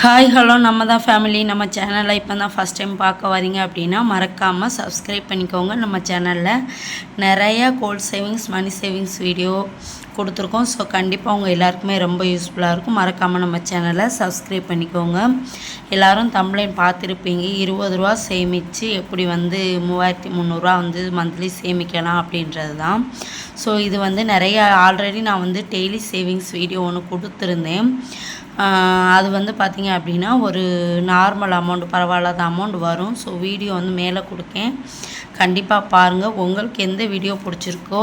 Hi hello நம்ம தான் family நம்ம சேனலை இப்போ தான் ஃபஸ்ட் டைம் பார்க்க வரீங்க அப்படின்னா மறக்காமல் சப்ஸ்கிரைப் பண்ணிக்கோங்க. நம்ம சேனலில் நிறைய gold savings money savings video கொடுத்துருக்கோம். ஸோ கண்டிப்பாக உங்கள் எல்லாருக்குமே ரொம்ப யூஸ்ஃபுல்லாக இருக்கும். மறக்காமல் நம்ம சேனலை சப்ஸ்கிரைப் பண்ணிக்கோங்க. எல்லோரும் தம்ப்ளைன் பார்த்துருப்பீங்க. இருபது ரூபா சேமித்து எப்படி வந்து மூவாயிரத்தி முந்நூறுரூவா வந்து மந்த்லி சேமிக்கலாம் அப்படின்றது தான் ஸோ இது வந்து நிறைய ஆல்ரெடி நான் வந்து டெய்லி சேவிங்ஸ் வீடியோ ஒன்று கொடுத்துருந்தேன். அது வந்து பார்த்திங்க அப்படின்னா ஒரு நார்மல் அமௌண்ட் பரவாயில்லாத அமௌண்ட் வரும். ஸோ வீடியோ வந்து மேலே கொடுக்கேன் கண்டிப்பாக பாருங்கள் உங்களுக்கு எந்த வீடியோ பிடிச்சிருக்கோ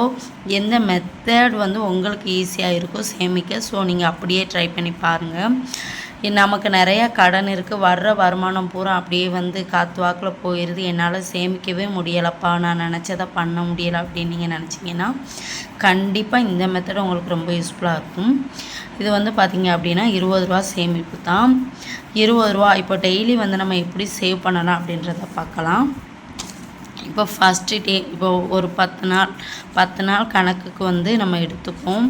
எந்த மெத்தட் வந்து உங்களுக்கு ஈஸியாக இருக்கோ சேமிக்க. ஸோ நீங்கள் அப்படியே ட்ரை பண்ணி பாருங்கள் நமக்கு நிறைய கடன் இருக்குது வர்ற வருமானம் பூரா அப்படியே வந்து காற்று வாக்கில் போயிடுது என்னால் சேமிக்கவே முடியலப்பா. நான் நினச்சதை பண்ண முடியலை அப்படின்னு நீங்கள் நினச்சிங்கன்னா கண்டிப்பாக இந்த மெத்தட் உங்களுக்கு ரொம்ப யூஸ்ஃபுல்லாக இருக்கும். இது வந்து பார்த்திங்க அப்படின்னா இருபது ரூபா சேமிப்பு தான். இருபது ரூபா இப்போ டெய்லி வந்து நம்ம எப்படி சேவ் பண்ணலாம் அப்படின்றத பார்க்கலாம். இப்போ ஃபஸ்ட்டு டே இப்போ ஒரு பத்து நாள் பத்து நாள் கணக்குக்கு வந்து நம்ம எடுத்துப்போம்.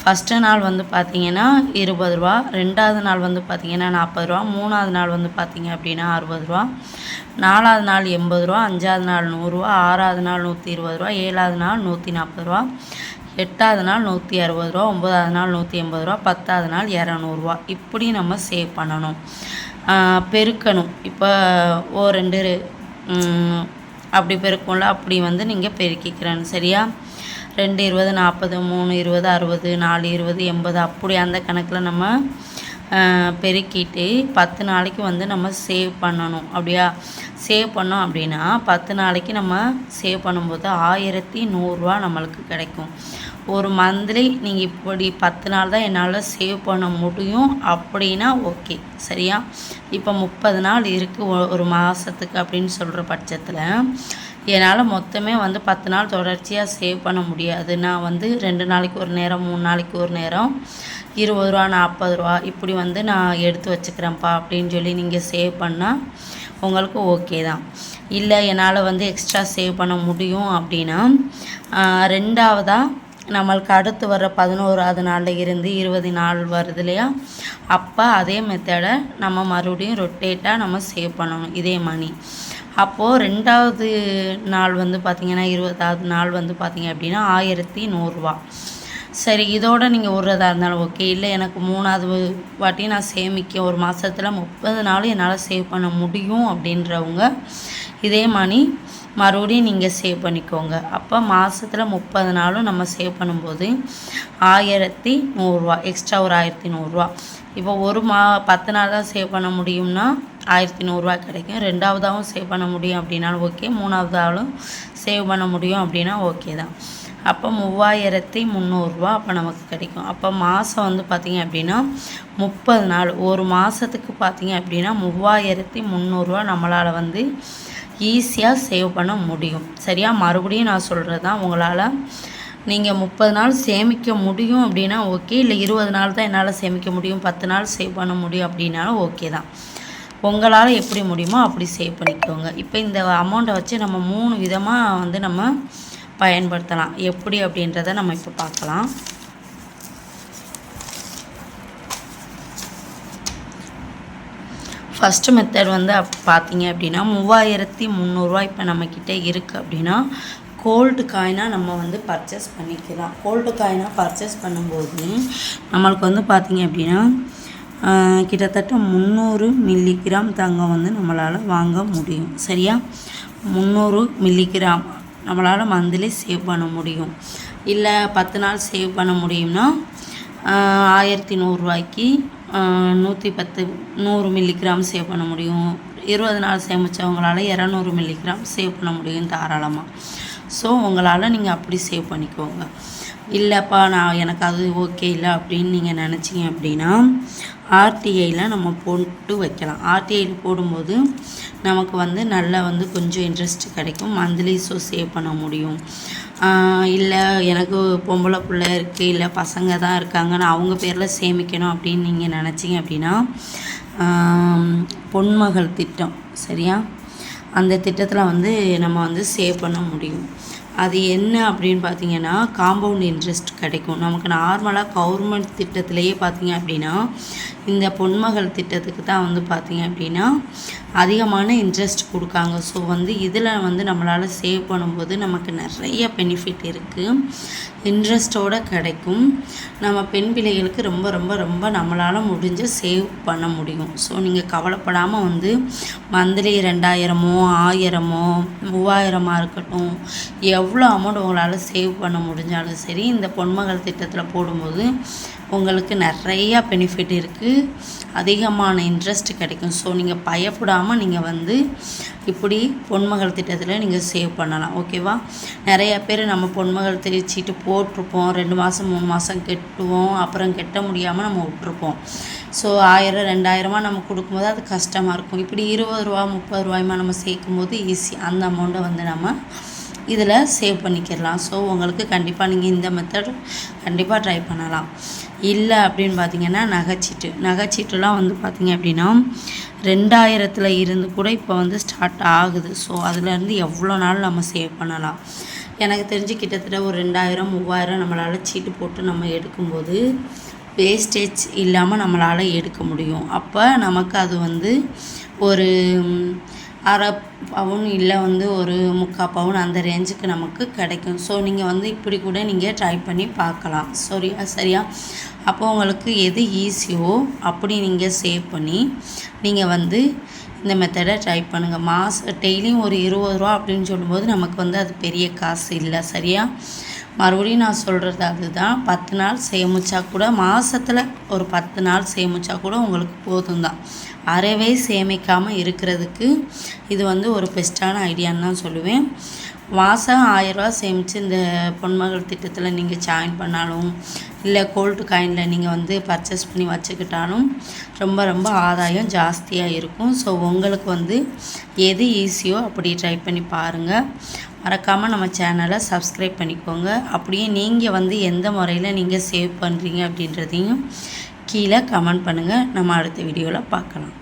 ஃபஸ்ட்டு நாள் வந்து பார்த்திங்கன்னா இருபது ரூபா ரெண்டாவது நாள் வந்து பார்த்திங்கன்னா நாற்பது ரூபா மூணாவது நாள் வந்து பார்த்திங்க அப்படின்னா அறுபது ரூபா நாலாவது நாள் எண்பது ரூபா அஞ்சாவது நாள் நூறுரூவா ஆறாவது நாள் நூற்றி இருபது ரூபா ஏழாவது நாள் நூற்றி நாற்பது ரூபா எட்டாவது நாள் நூற்றி அறுபது ரூபா ஒம்பதாவது நாள் நூற்றி எண்பது ரூபா பத்தாவது நாள் இரநூறுவா இப்படி நம்ம சேவ் பண்ணணும். பெருக்கணும். இப்போ ஓ ரெண்டு அப்படி பெருக்கும்ல அப்படி வந்து நீங்கள் பெருக்கிக்கிறேன் சரியா? ரெண்டு இருபது நாற்பது மூணு இருபது அறுபது நாலு இருபது எண்பது அப்படி அந்த கணக்கில் நம்ம பெருக்கிட்டு பத்து நாளைக்கு வந்து நம்ம சேவ் பண்ணணும் அப்படியா? சேவ் பண்ணோம் அப்படின்னா பத்து நாளைக்கு நம்ம சேவ் பண்ணும்போது ஆயிரத்தி நூறுரூவா நம்மளுக்கு கிடைக்கும். ஒரு மந்த்லி நீங்கள் இப்படி பத்து நாள் தான் என்னால் சேவ் பண்ண முடியும் அப்படின்னா ஓகே சரியா? இப்போ முப்பது நாள் இருக்குது ஒரு மாதத்துக்கு அப்படின்னு சொல்கிற பட்சத்தில் என்னால் மொத்தமே வந்து பத்து நாள் தொடர்ச்சியாக சேவ் பண்ண முடியாது. நான் வந்து ரெண்டு நாளைக்கு ஒரு நேரம் மூணு நாளைக்கு ஒரு நேரம் இருபது ரூபா நாற்பது ரூபா இப்படி வந்து நான் எடுத்து வச்சுக்கிறேன்ப்பா அப்படின்னு சொல்லி நீங்கள் சேவ் பண்ணால் உங்களுக்கு ஓகே தான். இல்லை என்னால் வந்து எக்ஸ்ட்ரா சேவ் பண்ண முடியும் அப்படின்னா ரெண்டாவதாக நம்மளுக்கு அடுத்து வர பதினோராவது நாளில் இருந்து இருபது நாள் வருது இல்லையா? அப்போ அதே மெத்தடை நம்ம மறுபடியும் ரொட்டேட்டாக நம்ம சேவ் பண்ணணும் இதே மணி அப்போது ரெண்டாவது நாள் வந்து பார்த்திங்கன்னா இருபதாவது நாள் வந்து பார்த்திங்க அப்படின்னா ஆயிரத்தி நூறுரூவா சரி இதோட நீங்கள் விட்றதா இருந்தாலும் ஓகே இல்லை எனக்கு மூணாவது வாட்டி நான் சேமிக்க ஒரு மாதத்தில் முப்பது நாள் என்னால் சேவ் பண்ண முடியும் அப்படின்றவங்க இதே மணி மறுபடியும் நீங்கள் சேவ் பண்ணிக்கோங்க. அப்போ மாதத்தில் முப்பது நாளும் நம்ம சேவ் பண்ணும்போது ஆயிரத்தி நூறுரூவா எக்ஸ்ட்ரா ஒரு ஆயிரத்தி நூறுரூவா இப்போ ஒரு மா பத்து நாள் தான் சேவ் பண்ண முடியும்னா ஆயிரத்தி நூறுரூவா கிடைக்கும். ரெண்டாவதாகவும் சேவ் பண்ண முடியும் அப்படின்னாலும் ஓகே மூணாவதாலும் சேவ் பண்ண முடியும் அப்படின்னா ஓகே தான். அப்போ மூவாயிரத்தி முந்நூறுரூவா அப்போ நமக்கு கிடைக்கும். அப்போ மாதம் வந்து பார்த்திங்க அப்படின்னா முப்பது நாள். ஒரு மாதத்துக்கு பார்த்திங்க அப்படின்னா மூவாயிரத்தி முந்நூறுரூவா நம்மளால் வந்து ஈஸியாக சேவ் பண்ண முடியும். சரியா? மறுபடியும் நான் சொல்கிறது தான் உங்களால் நீங்கள் முப்பது நாள் சேமிக்க முடியும் அப்படின்னா ஓகே. இல்லை இருபது நாள் தான் என்னால் சேமிக்க முடியும். பத்து நாள் சேவ் பண்ண முடியும் அப்படின்னாலும் ஓகே தான். உங்களால் எப்படி முடியுமோ அப்படி சேவ் பண்ணிக்கோங்க. இப்போ இந்த அமௌண்ட்டை வச்சு நம்ம மூணு விதமாக வந்து நம்ம பயன்படுத்தலாம். எப்படி அப்படின்றத நம்ம இப்போ பார்க்கலாம். ஃபஸ்ட்டு மெத்தட் வந்து அப் பார்த்தீங்க அப்படின்னா மூவாயிரத்தி முந்நூறுரூவா இப்போ நம்மக்கிட்ட இருக்குது அப்படின்னா கோல்டு காயினாக நம்ம வந்து பர்ச்சேஸ் பண்ணிக்கலாம். கோல்டு காயினாக பர்ச்சேஸ் பண்ணும்போது நம்மளுக்கு வந்து பார்த்திங்க அப்படின்னா கிட்டத்தட்ட முந்நூறு மில்லிகிராம் தங்கம் வந்து நம்மளால் வாங்க முடியும். சரியா? முந்நூறு மில்லிகிராம் நம்மளால் மந்த்லி சேவ் பண்ண முடியும். இல்லை பத்து நாள் சேவ் பண்ண முடியும்னா ஆயிரத்தி நூறுரூவாய்க்கு நூற்றி பத்து நூறு மில்லிகிராம் சேவ் பண்ண முடியும். இருபது நாள் சேமித்தவங்களால் இரநூறு மில்லிகிராம் சேவ் பண்ண முடியும் தாராளமாக ஸோ உங்களால் நீங்கள் அப்படி சேவ் பண்ணிக்கோங்க. இல்லைப்பா நான் எனக்கு அது ஓகே இல்லை அப்படின்னு நீங்கள் நினச்சிங்க அப்படின்னா ஆர்டிஐயில் நம்ம போட்டு வைக்கலாம். ஆர்டிஐயில் போடும்போது நமக்கு வந்து நல்லா வந்து கொஞ்சம் இன்ட்ரெஸ்ட் கிடைக்கும். மந்த்லி ஸோ சேவ் பண்ண முடியும். இல்லை எனக்கு பொம்பளை பிள்ளை இருக்குது இல்லை பசங்க தான் இருக்காங்கன்னு அவங்க பேரில் சேமிக்கணும் அப்படின்னு நீங்கள் நினச்சிங்க அப்படின்னா பொன்மகள் திட்டம் சரியா? அந்த திட்டத்தில் வந்து நம்ம வந்து சேவ் பண்ண முடியும். அது என்ன அப்படின்னு பார்த்தீங்கன்னா காம்பவுண்ட் இன்ட்ரெஸ்ட் கிடைக்கும். நமக்கு நார்மலாக கவர்மெண்ட் திட்டத்திலேயே பார்த்தீங்க அப்படின்னா இந்த பொன்மகள் திட்டத்துக்கு தான் வந்து பார்த்தீங்க அப்படின்னா அதிகமான இன்ட்ரெஸ்ட் கொடுக்காங்க. ஸோ வந்து இதில் வந்து நம்மளால் சேவ் பண்ணும்போது நமக்கு நிறைய பெனிஃபிட் இருக்குது இன்ட்ரெஸ்ட்டோடு கிடைக்கும். நம்ம பெண் பிள்ளைகளுக்கு ரொம்ப ரொம்ப ரொம்ப நம்மளால் முடிஞ்ச சேவ் பண்ண முடியும். ஸோ நீங்கள் கவலைப்படாமல் வந்து மந்த்லி ரெண்டாயிரமோ ஆயிரமோ மூவாயிரமாக இருக்கட்டும் எவ்வளோ அமௌண்ட் உங்களால் சேவ் பண்ண முடிஞ்சாலும் சரி இந்த பொன்மகள் திட்டத்தில் போடும்போது உங்களுக்கு நிறையா பெனிஃபிட் இருக்குது அதிகமான இன்ட்ரெஸ்ட் கிடைக்கும். ஸோ நீங்கள் பயப்படாமல் நீங்கள் வந்து இப்படி பொன்மகள் திட்டத்தில் நீங்கள் சேவ் பண்ணலாம். ஓகேவா நிறையா பேர் நம்ம பொன்மகள் தெரிச்சிட்டு போட்டிருப்போம். ரெண்டு மாதம் மூணு மாதம் கெட்டுவோம். அப்புறம் கெட்ட முடியாமல் நம்ம விட்ருப்போம் ஸோ ஆயிரம் ரெண்டாயிரமா நம்ம கொடுக்கும்போது அது கஷ்டமாக இருக்கும். இப்படி இருபது ரூபா முப்பது ரூபாயுமா நம்ம சேர்க்கும் போது ஈஸி அந்த அமௌண்ட்டை வந்து நம்ம இதில் சேவ் பண்ணிக்கிடலாம். ஸோ உங்களுக்கு கண்டிப்பாக நீங்கள் இந்த மெத்தட் கண்டிப்பாக ட்ரை பண்ணலாம். இல்லை அப்படின்னு பார்த்தீங்கன்னா நகைச்சீட்டு. நகைச்சீட்டுலாம் வந்து பார்த்தீங்க அப்படின்னா ரெண்டாயிரத்தில் இருந்து கூட இப்போ வந்து ஸ்டார்ட் ஆகுது. ஸோ அதுலேருந்து எவ்வளோ நாள் நம்ம சேவ் பண்ணலாம்? எனக்கு தெரிஞ்சு கிட்டத்தட்ட ஒரு ரெண்டாயிரம் மூவாயிரம் நம்மளால் சீட்டு போட்டு நம்ம எடுக்கும்போது வேஸ்டேஜ் இல்லாமல் நம்மளால் எடுக்க முடியும். அப்போ நமக்கு அது வந்து ஒரு அரை பவுன் இல்லை வந்து ஒரு முக்கால் பவுன் அந்த ரேஞ்சுக்கு நமக்கு கிடைக்கும். ஸோ நீங்கள் வந்து இப்படி கூட நீங்கள் ட்ரை பண்ணி பார்க்கலாம். சரியா சரியா? அப்போ உங்களுக்கு எது ஈஸியோ அப்படி நீங்கள் சேவ் பண்ணி நீங்கள் வந்து இந்த மெத்தடை ட்ரை பண்ணுங்கள் மாதம் டெய்லியும் ஒரு இருபது ரூபா அப்படின்னு சொல்லும்போது நமக்கு வந்து அது பெரிய காசு இல்லை. சரியா? மறுபடியும் நான் சொல்கிறது அதுதான். பத்து நாள் சேமிச்சா கூட மாதத்தில் ஒரு பத்து நாள் சேமிச்சா கூட உங்களுக்கு போதும் தான் அறவே சேமிக்காமல் இருக்கிறதுக்கு இது வந்து ஒரு பெஸ்ட்டான ஐடியான்னு தான் சொல்லுவேன். மாதம் ஆயிரரூவா சேமித்து இந்த பொன்மகள் திட்டத்தில் நீங்கள் ஜாயின் பண்ணாலும் இல்லை கோல்டு காயினில் நீங்கள் வந்து பர்ச்சேஸ் பண்ணி வச்சுக்கிட்டாலும் ரொம்ப ரொம்ப ஆதாயம் ஜாஸ்தியாக இருக்கும். ஸோ உங்களுக்கு வந்து எது ஈஸியோ அப்படி ட்ரை பண்ணி பாருங்கள் மறக்காமல் நம்ம சேனலை சப்ஸ்கிரைப் பண்ணிக்கோங்க. அப்படியே நீங்கள் வந்து எந்த முறையில் நீங்கள் சேவ் பண்ணுறீங்க அப்படின்றதையும் கீழே கமெண்ட் பண்ணுங்கள் நம்ம அடுத்த வீடியோவில் பார்க்கலாம்.